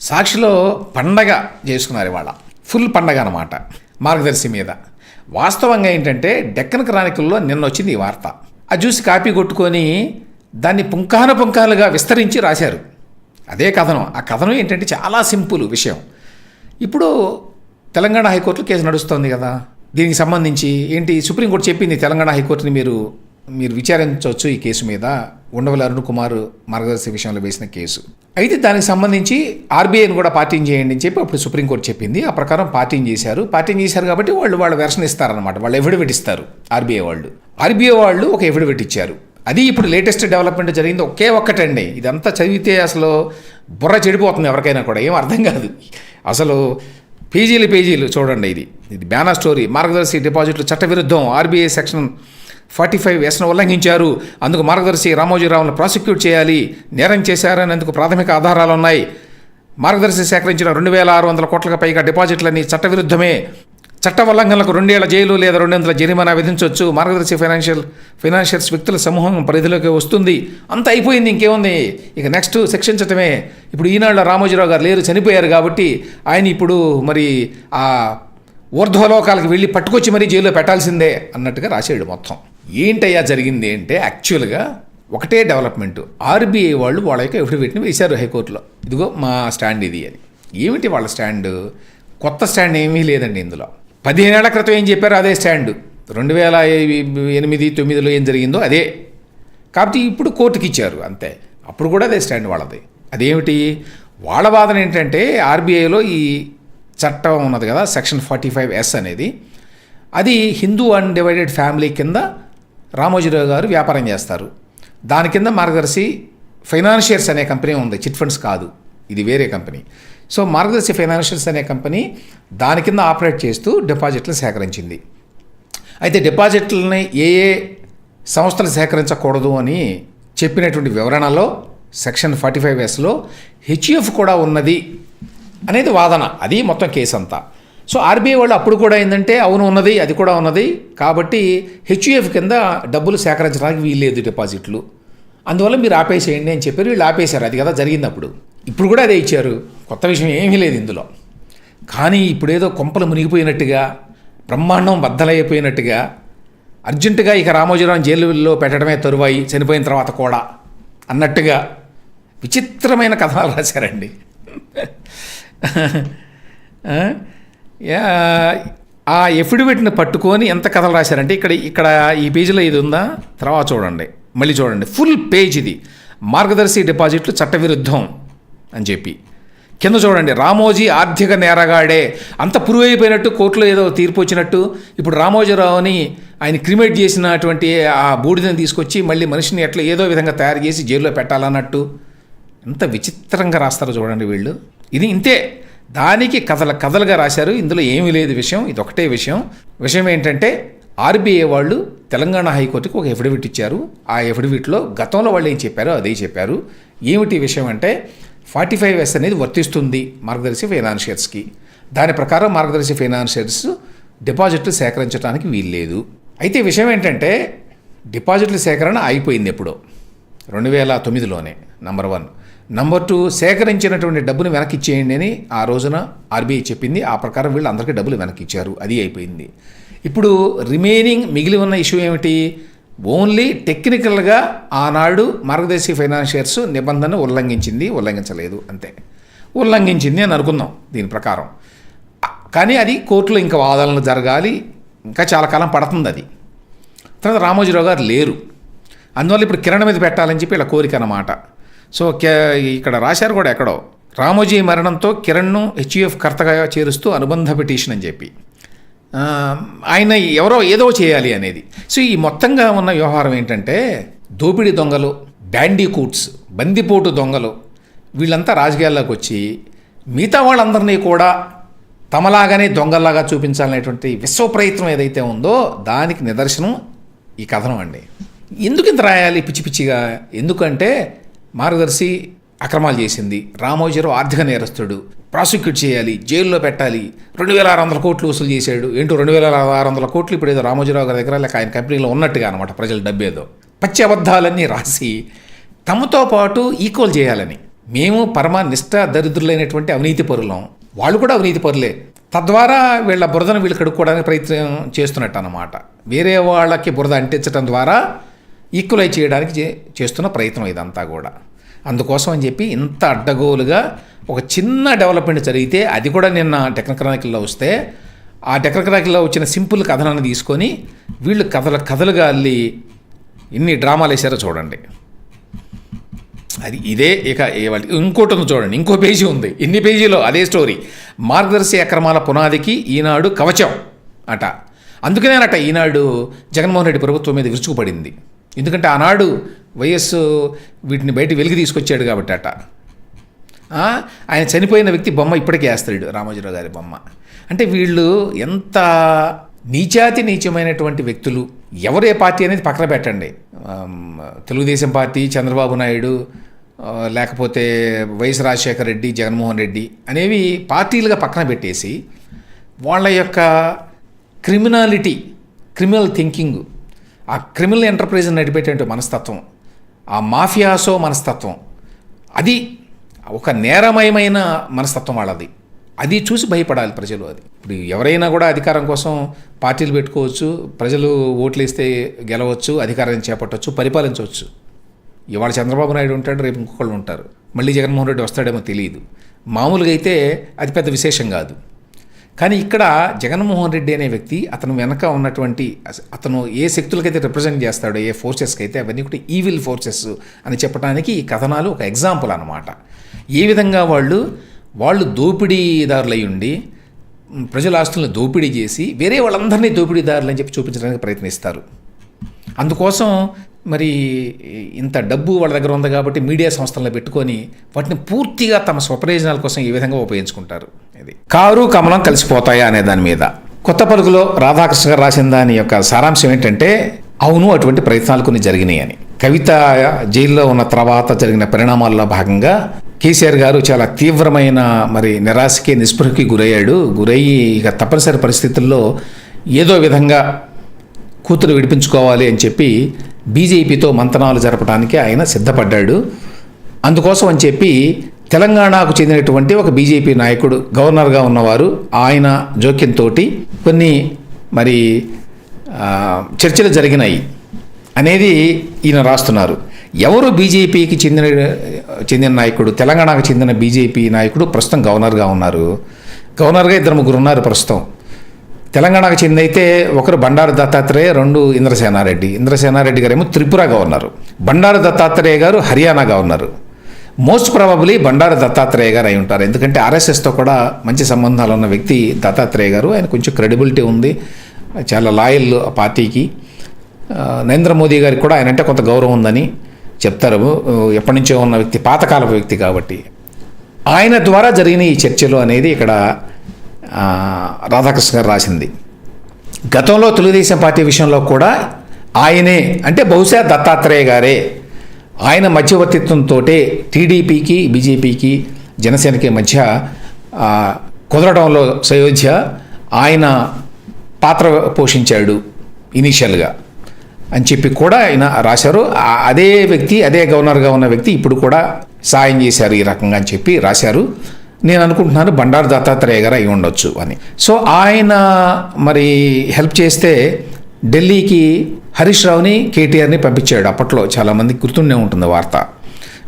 సాక్షిలో పండగ చేసుకున్నారు ఇవాళ. ఫుల్ పండగ అనమాట మార్గదర్శి మీద. వాస్తవంగా ఏంటంటే డెక్కన్ క్రానికల్లో నిన్న వచ్చింది ఈ వార్త. అది చూసి కాపీ కొట్టుకొని దాన్ని పుంఖాన పుంఖాలుగా విస్తరించి రాశారు. అదే కథనం. ఆ కథనం ఏంటంటే చాలా సింపుల్ విషయం. ఇప్పుడు తెలంగాణ హైకోర్టులో కేసు నడుస్తోంది కదా. దీనికి సంబంధించి ఏంటి? సుప్రీంకోర్టు చెప్పింది తెలంగాణ హైకోర్టుని మీరు మీరు విచారించవచ్చు ఈ కేసు మీద ఉండవల అరుణ్ కుమార్ మార్గదర్శి విషయంలో వేసిన కేసు. అయితే దానికి సంబంధించి ఆర్బీఐని కూడా పార్టీని చేయండి అని చెప్పి అప్పుడు సుప్రీంకోర్టు చెప్పింది. ఆ ప్రకారం పార్టీని చేశారు. పార్టీని చేశారు కాబట్టి వాళ్ళు వాళ్ళ వెర్షన్ ఇస్తారనమాట వాళ్ళు ఎఫిడవిట్ ఇస్తారు ఆర్బీఐ వాళ్ళు. ఆర్బీఐ వాళ్ళు ఒక ఎఫిడవిట్ ఇచ్చారు. అది ఇప్పుడు లేటెస్ట్ డెవలప్మెంట్ జరిగింది. ఒకే ఒక్కటండి. ఇదంతా చదివితే అసలు బుర్ర చెడిపోతుంది ఎవరికైనా కూడా. ఏం అర్థం కాదు. అసలు పేజీలు పేజీలు చూడండి ఇది. ఇది బ్యానర్ స్టోరీ. మార్గదర్శి డిపాజిట్లు చట్టవిరుద్ధం. ఆర్బీఐ సెక్షన్ ఫార్టీ ఫైవ్ ఎస్ను ఉల్లంఘించారు అందుకు మార్గదర్శి రామోజీరావును ప్రాసిక్యూట్ చేయాలి. నేరం చేశారనేందుకు ప్రాథమిక ఆధారాలు ఉన్నాయి. మార్గదర్శి సేకరించిన రెండు వేల ఆరు వందల కోట్లకు పైగా డిపాజిట్లని చట్టవిరుద్ధమే. చట్ట ఉల్లంఘనలకు రెండేళ్ళ జైలు లేదా రెండు వందల జరిమానా విధించవచ్చు మార్గదర్శి ఫైనాన్షియల్ ఫైనాన్షియల్స్ వ్యక్తుల సమూహం పరిధిలోకి వస్తుంది. అంత అయిపోయింది ఇంకేముంది? ఇక నెక్స్ట్ శిక్షించటమే. ఇప్పుడు ఈనాడు రామోజీరావు గారు లేరు చనిపోయారు కాబట్టి ఆయన ఇప్పుడు మరి ఆ ఊర్ధ్వలోకాలకు వెళ్ళి పట్టుకొచ్చి మరీ జైల్లో పెట్టాల్సిందే అన్నట్టుగా రాశాడు మొత్తం. ఏంటయ్యా జరిగింది అంటే యాక్చువల్గా ఒకటే డెవలప్మెంట్ ఆర్బీఐ వాళ్ళు వాళ్ళ యొక్క ఎఫిడవిట్ని వేశారు హైకోర్టులో. ఇదిగో మా స్టాండ్ ఇది అని. ఏమిటి వాళ్ళ స్టాండ్ కొత్త స్టాండ్ ఏమీ లేదండి ఇందులో. పదిహేనేళ్ళ క్రితం ఏం చెప్పారు అదే స్టాండ్ రెండు వేల ఎనిమిది తొమ్మిదిలో ఏం జరిగిందో అదే. కాబట్టి ఇప్పుడు కోర్టుకి ఇచ్చారు అంతే. అప్పుడు కూడా అదే స్టాండ్ వాళ్ళది. అదేమిటి? వాళ్ళ వాదన ఏంటంటే ఆర్బీఐలో ఈ చట్టం ఉన్నది కదా సెక్షన్ ఫార్టీ ఫైవ్ ఎస్ అనేది. అది హిందూ అన్డివైడెడ్ ఫ్యామిలీ కింద రామోజీరావు గారు వ్యాపారం చేస్తారు. దాని కింద మార్గదర్శి ఫైనాన్షియర్స్ అనే కంపెనీ ఉంది. చిట్ ఫండ్స్ కాదు. ఇది వేరే కంపెనీ. సో మార్గదర్శి ఫైనాన్షియల్స్ అనే కంపెనీ దాని కింద ఆపరేట్ చేస్తూ డిపాజిట్లు సేకరించింది. అయితే డిపాజిట్లని ఏ ఏ సంస్థలు సేకరించకూడదు అని చెప్పినటువంటి వివరణలో సెక్షన్ ఫార్టీ ఫైవ్ ఎస్లో హెచ్యుఎఫ్ కూడా ఉన్నది అనేది వాదన. అది మొత్తం కేసు అంతా సో ఆర్బీఐ వాళ్ళు అప్పుడు కూడా ఏంటంటే అవును ఉన్నది అది కూడా ఉన్నది. కాబట్టి హెచ్యుఎఫ్ కింద డబ్బులు సేకరించడానికి వీల్లేదు డిపాజిట్లు. అందువల్ల మీరు ఆపేసేయండి అని చెప్పారు వీళ్ళు ఆపేశారు. అది కదా జరిగింది అప్పుడు ఇప్పుడు కూడా అదే ఇచ్చారు. కొత్త విషయం ఏమీ లేదు ఇందులో. కానీ ఇప్పుడేదో కొంపలు మునిగిపోయినట్టుగా బ్రహ్మాండం బద్దలైపోయినట్టుగా అర్జెంటుగా ఇక రామోజీరావు జైలులో పెట్టడమే తరువాయి చనిపోయిన తర్వాత కూడా అన్నట్టుగా విచిత్రమైన కథలు రాశారండి. ఆ? ఎఫిడవిట్ని పట్టుకొని ఎంత కథలు రాశారంటే ఇక్కడ ఇక్కడ ఈ పేజీలో ఇది ఉందా? తర్వాత చూడండి. మళ్ళీ చూడండి. ఫుల్ పేజ్ ఇది. మార్గదర్శి డిపాజిట్లు చట్టవిరుద్ధం అని చెప్పి. కింద చూడండి. రామోజీ ఆర్థిక నేరగాడే. అంత ప్రూవ్ అయిపోయినట్టు కోర్టులో ఏదో తీర్పు వచ్చినట్టు. ఇప్పుడు రామోజీరావుని ఆయన క్రిమేట్ చేసినటువంటి ఆ బూడిదని తీసుకొచ్చి మళ్ళీ మనిషిని ఎట్లా ఏదో విధంగా తయారు చేసి జైల్లో పెట్టాలన్నట్టు. ఎంత విచిత్రంగా రాస్తారో చూడండి వీళ్ళు. ఇది ఇంతే. దానికి కథల కథలుగా రాశారు. ఇందులో ఏమీ లేదు విషయం. ఇది ఒకటే విషయం. విషయం ఏంటంటే ఆర్బీఐ వాళ్ళు తెలంగాణ హైకోర్టుకి ఒక ఎఫిడవిట్ ఇచ్చారు. ఆ ఎఫిడవిట్లో గతంలో వాళ్ళు ఏం చెప్పారో అదే చెప్పారు. ఏమిటి విషయం అంటే ఫార్టీ ఫైవ్ ఎస్ అనేది వర్తిస్తుంది మార్గదర్శి ఫైనాన్షియర్స్కి దాని ప్రకారం మార్గదర్శి ఫైనాన్షియర్స్ డిపాజిట్లు సేకరించడానికి వీల్లేదు. అయితే విషయం ఏంటంటే డిపాజిట్ల సేకరణ అయిపోయింది ఎప్పుడో. రెండు వేల తొమ్మిదిలోనే నంబర్ వన్. నంబర్ టూ సేకరించినటువంటి డబ్బును వెనక్కి ఇచ్చేయండి అని ఆ రోజున ఆర్బీఐ చెప్పింది. ఆ ప్రకారం వీళ్ళు అందరికీ డబ్బులు వెనక్కి ఇచ్చారు అది అయిపోయింది. ఇప్పుడు రిమైనింగ్ మిగిలి ఉన్న ఇష్యూ ఏమిటి? ఓన్లీ టెక్నికల్గా ఆనాడు మార్గదర్శి ఫైనాన్షియర్స్ నిబంధన ఉల్లంఘించింది ఉల్లంఘించలేదు. అంతే. ఉల్లంఘించింది అని అనుకుందాం దీని ప్రకారం. కానీ అది కోర్టులో ఇంకా వాదనలు జరగాలి. ఇంకా చాలా కాలం పడుతుంది అది. తర్వాత రామోజీరావు గారు లేరు. అందువల్ల ఇప్పుడు కిరణ్ మీద పెట్టాలని చెప్పి ఇలా కోరిక అన్నమాట. సో ఇక్కడ రాశారు కూడా ఎక్కడో రామోజీ మరణంతో కిరణ్ను హెచ్యుఎఫ్ కర్తగా చేరుస్తూ అనుబంధ పిటిషన్ అని చెప్పి. ఆయన ఎవరో ఏదో చేయాలి అనేది. సో ఈ మొత్తంగా ఉన్న వ్యవహారం ఏంటంటే దోపిడీ దొంగలు బ్యాండీ కూట్స్ బందిపోటు దొంగలు వీళ్ళంతా రాజకీయాల్లోకి వచ్చి మిగతా వాళ్ళందరినీ కూడా తమలాగానే దొంగల్లాగా చూపించాలనేటువంటి విశ్వ ప్రయత్నం ఏదైతే ఉందో దానికి నిదర్శనం ఈ కథనం అండి. ఎందుకు ఇంత రాయాలి పిచ్చి పిచ్చిగా? ఎందుకంటే మార్గదర్శి అక్రమాలు చేసింది. రామోజీరావు ఆర్థిక నేరస్తుడు. ప్రాసిక్యూట్ చేయాలి జైల్లో పెట్టాలి. రెండు వేల ఆరు వందల కోట్లు వసూలు చేశాడు. ఏంటో రెండు వేల ఆరు వందల కోట్లు ఇప్పుడు ఏదో రామోజీరావు గారి దగ్గర లేక ఆయన కంపెనీలో ఉన్నట్టుగా అనమాట ప్రజల డబ్బేదో పచ్చి అబద్ధాలన్నీ రాసి తమతో పాటు ఈక్వల్ చేయాలని. మేము పరమ నిష్ఠ దరిద్రులైనటువంటి అవినీతి పరులం. వాళ్ళు కూడా అవినీతి పరులే. తద్వారా వీళ్ళ బురదను వీళ్ళు కడుక్కోవడానికి ప్రయత్నం చేస్తున్నట్టు అనమాట వేరే వాళ్ళకి బురద అంటించడం ద్వారా ఈక్వలైజ్ చేయడానికి చే- చేస్తున్న ప్రయత్నం ఇదంతా కూడా. అందుకోసం అని చెప్పి ఇంత అడ్డగోలుగా ఒక చిన్న డెవలప్మెంట్ జరిగితే అది కూడా నిన్న టెక్నక్రానికల్లో వస్తే ఆ టెక్నక్రానికల్లో వచ్చిన సింపుల్ కథనాన్ని తీసుకొని వీళ్ళు కథలు కథలుగా అల్లి ఎన్ని డ్రామాలు వేసారో చూడండి. అది ఇదే ఇక ఇంకోటి ఉంది చూడండి ఇంకో పేజీ ఉంది. ఇన్ని పేజీలో అదే స్టోరీ. మార్గదర్శి అక్రమాల పునాదికి ఈనాడు కవచం అట. అందుకనే అట ఈనాడు జగన్మోహన్ రెడ్డి ప్రభుత్వం మీద విరుచుకుపడింది. ఎందుకంటే ఆనాడు వైఎస్ వీటిని బయట వెలికి తీసుకొచ్చాడు కాబట్టి అట ఆయన చనిపోయిన వ్యక్తి బొమ్మ ఇప్పటికే వేస్తాడు రామోజీరావు గారి బొమ్మ. అంటే వీళ్ళు ఎంత నీచాతి నీచమైనటువంటి వ్యక్తులు ఎవరే పార్టీ అనేది పక్కన పెట్టండి. తెలుగుదేశం పార్టీ చంద్రబాబు నాయుడు లేకపోతే వైఎస్ రాజశేఖర రెడ్డి జగన్మోహన్ రెడ్డి అనేవి పార్టీలుగా పక్కన పెట్టేసి వాళ్ళ యొక్క క్రిమినాలిటీ క్రిమినల్ థింకింగ్ ఆ క్రిమినల్ ఎంటర్ప్రైజ్ నడిపేటువంటి మనస్తత్వం ఆ మాఫియాసో మనస్తత్వం అది ఒక నేరమయమైన మనస్తత్వం వాళ్ళది. అది చూసి భయపడాలి ప్రజలు అది. ఇప్పుడు ఎవరైనా కూడా అధికారం కోసం పార్టీలు పెట్టుకోవచ్చు ప్రజలు ఓట్లు వేస్తే గెలవచ్చు అధికారాన్ని చేపట్టవచ్చు పరిపాలించవచ్చు. ఇవాళ చంద్రబాబు నాయుడు ఉంటాడు రేపు ఇంకొకళ్ళు ఉంటారు. మళ్ళీ జగన్మోహన్ రెడ్డి వస్తాడేమో తెలియదు. మామూలుగా అయితే అది పెద్ద విశేషం కాదు. కానీ ఇక్కడ జగన్మోహన్ రెడ్డి అనే వ్యక్తి అతను వెనక ఉన్నటువంటి అతను ఏ శక్తులకైతే రిప్రజెంట్ చేస్తాడో ఏ ఫోర్సెస్కి అయితే అవన్నీ కూడా ఈవిల్ ఫోర్సెస్ అని చెప్పడానికి ఈ కథనాలు ఒక ఎగ్జాంపుల్ అనమాట ఏ విధంగా వాళ్ళు వాళ్ళు దోపిడీదారులై ఉండి ప్రజల ఆస్తులను దోపిడీ చేసి వేరే వాళ్ళందరినీ దోపిడీదారులు అని చెప్పి చూపించడానికి ప్రయత్నిస్తారు. అందుకోసం మరి ఇంత డబ్బు వాళ్ళ దగ్గర ఉంది కాబట్టి మీడియా సంస్థలను పెట్టుకొని వాటిని పూర్తిగా తమ స్వప్రయోజనాల కోసం ఈ విధంగా ఉపయోగించుకుంటారు. ఇది కారు కమలం కలిసిపోతాయా అనే దాని మీద. కొత్త పలుకులో రాధాకృష్ణ గారు రాసిన దాని యొక్క సారాంశం ఏంటంటే అవును అటువంటి ప్రయత్నాలు కొన్ని జరిగినాయి అని. కవిత జైల్లో ఉన్న తర్వాత జరిగిన పరిణామాల్లో భాగంగా కేసీఆర్ గారు చాలా తీవ్రమైన మరి నిరాశకి నిస్పృహకి గురయ్యాడు. గురయ్యి ఇక తప్పనిసరి పరిస్థితుల్లో ఏదో విధంగా కూతురు విడిపించుకోవాలి అని చెప్పి బీజేపీతో మంతనాలు జరపడానికి ఆయన సిద్ధపడ్డాడు. అందుకోసం అని చెప్పి తెలంగాణకు చెందినటువంటి ఒక బీజేపీ నాయకుడు గవర్నర్గా ఉన్నవారు ఆయన జోక్యంతో కొన్ని మరి చర్చలు జరిగినాయి అనేది ఈయన రాస్తున్నారు. ఎవరు బీజేపీకి చెందిన చెందిన నాయకుడు తెలంగాణకు చెందిన బీజేపీ నాయకుడు ప్రస్తుతం గవర్నర్గా ఉన్నారు? గవర్నర్గా ఇద్దరు ముగ్గురు ఉన్నారు ప్రస్తుతం. తెలంగాణకు చెందైతే ఒకరు బండారు దత్తాత్రేయ రెండు ఇంద్రసేనారెడ్డి. ఇంద్రసేనారెడ్డి గారేమో Tripura governor Bandaru Dattatreya garu Haryana governor most probably Bandaru Dattatreya garu అయి ఉంటారు. ఎందుకంటే ఆర్ఎస్ఎస్తో కూడా మంచి సంబంధాలు ఉన్న వ్యక్తి దత్తాత్రేయ గారు. ఆయన కొంచెం క్రెడిబిలిటీ ఉంది. చాలా లాయల్ ఆ పార్టీకి నరేంద్ర మోదీ గారికి కూడా ఆయన అంటే కొంత గౌరవం ఉందని చెప్తారు. ఎప్పటి నుంచో ఉన్న వ్యక్తి పాతకాలపు వ్యక్తి కాబట్టి. ఆయన ద్వారా జరిగిన ఈ చర్చలు అనేది ఇక్కడ రాధాకృష్ణ గారు రాసింది. గతంలో తెలుగుదేశం పార్టీ విషయంలో కూడా ఆయనే అంటే బహుశా దత్తాత్రేయ గారే ఆయన మధ్యవర్తిత్వంతో టీడీపీకి బీజేపీకి జనసేనకి మధ్య కుదరడంలో సయోధ్య ఆయన పాత్ర పోషించాడు ఇనీషియల్గా అని చెప్పి కూడా ఆయన రాశారు. అదే వ్యక్తి అదే గవర్నర్గా ఉన్న వ్యక్తి ఇప్పుడు కూడా సాయం చేశారు ఈ రకంగా అని చెప్పి రాశారు. నేను అనుకుంటున్నాను బండారు దత్తాత్రేయ గారు అయి ఉండొచ్చు అని. సో ఆయన మరి హెల్ప్ చేస్తే ఢిల్లీకి హరీష్ రావుని కేటీఆర్ని పంపించాడు. అప్పట్లో చాలామంది గుర్తుండే ఉంటుంది వార్త.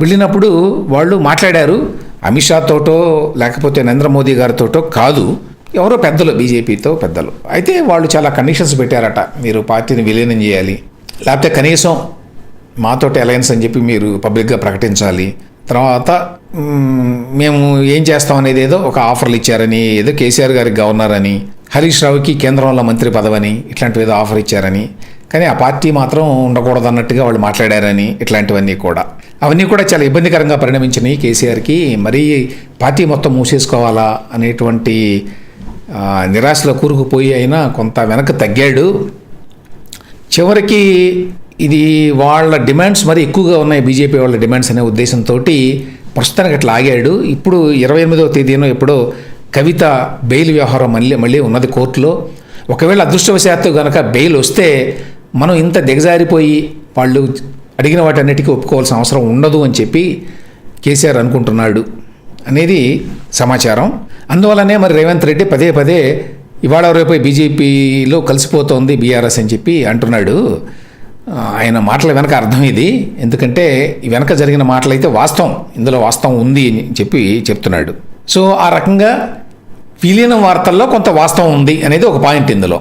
వెళ్ళినప్పుడు వాళ్ళు మాట్లాడారు అమిత్ షాతోటో లేకపోతే నరేంద్ర మోదీ గారితోటో కాదు. ఎవరో పెద్దలు బీజేపీతో పెద్దలు. అయితే వాళ్ళు చాలా కండిషన్స్ పెట్టారట. మీరు పార్టీని విలీనం చేయాలి. లేకపోతే కనీసం మాతోటి అలయన్స్ అని చెప్పి మీరు పబ్లిక్గా ప్రకటించాలి. తర్వాత మేము ఏం చేస్తాం అనేది ఏదో ఒక ఆఫర్లు ఇచ్చారని ఏదో కేసీఆర్ గారికి గవర్నర్ అని హరీష్ రావుకి కేంద్రంలో మంత్రి పదవని ఇట్లాంటివి ఏదో ఆఫర్ ఇచ్చారని. కానీ ఆ పార్టీ మాత్రం ఉండకూడదు అన్నట్టుగా వాళ్ళు మాట్లాడారని ఇట్లాంటివన్నీ కూడా. అవన్నీ కూడా చాలా ఇబ్బందికరంగా పరిణమించినాయి కేసీఆర్కి. మరీ పార్టీ మొత్తం మూసేసుకోవాలా అనేటువంటి నిరాశలో కూరుకుపోయి అయినా కొంత వెనక్కి తగ్గాడు. చివరికి ఇది వాళ్ళ డిమాండ్స్ మరి ఎక్కువగా ఉన్నాయి బీజేపీ వాళ్ళ డిమాండ్స్ అనే ఉద్దేశంతో ప్రస్తుతానికి అట్లా ఆగాడు. ఇప్పుడు ఇరవై ఎనిమిదవ తేదీనో ఎప్పుడో కవిత బెయిల్ వ్యవహారం మళ్ళీ మళ్ళీ ఉన్నది కోర్టులో. ఒకవేళ అదృష్టవశాత్తు కనుక బెయిల్ వస్తే మనం ఇంత దిగజారిపోయి వాళ్ళు అడిగిన వాటన్నిటికీ ఒప్పుకోవాల్సిన అవసరం ఉండదు అని చెప్పి కేసీఆర్ అనుకుంటున్నాడు అనేది సమాచారం. అందువల్లనే మరి రేవంత్ రెడ్డి పదే పదే ఇవాళ రేపు బీజేపీలో కలిసిపోతోంది బీఆర్ఎస్ అని చెప్పి అంటున్నాడు. ఆయన మాటల వెనక అర్థం ఇది. ఎందుకంటే వెనక జరిగిన మాటలైతే వాస్తవం. ఇందులో వాస్తవం ఉంది అని చెప్పి చెప్తున్నాడు. సో ఆ రకంగా విలీనం వార్తల్లో కొంత వాస్తవం ఉంది అనేది ఒక పాయింట్ ఇందులో.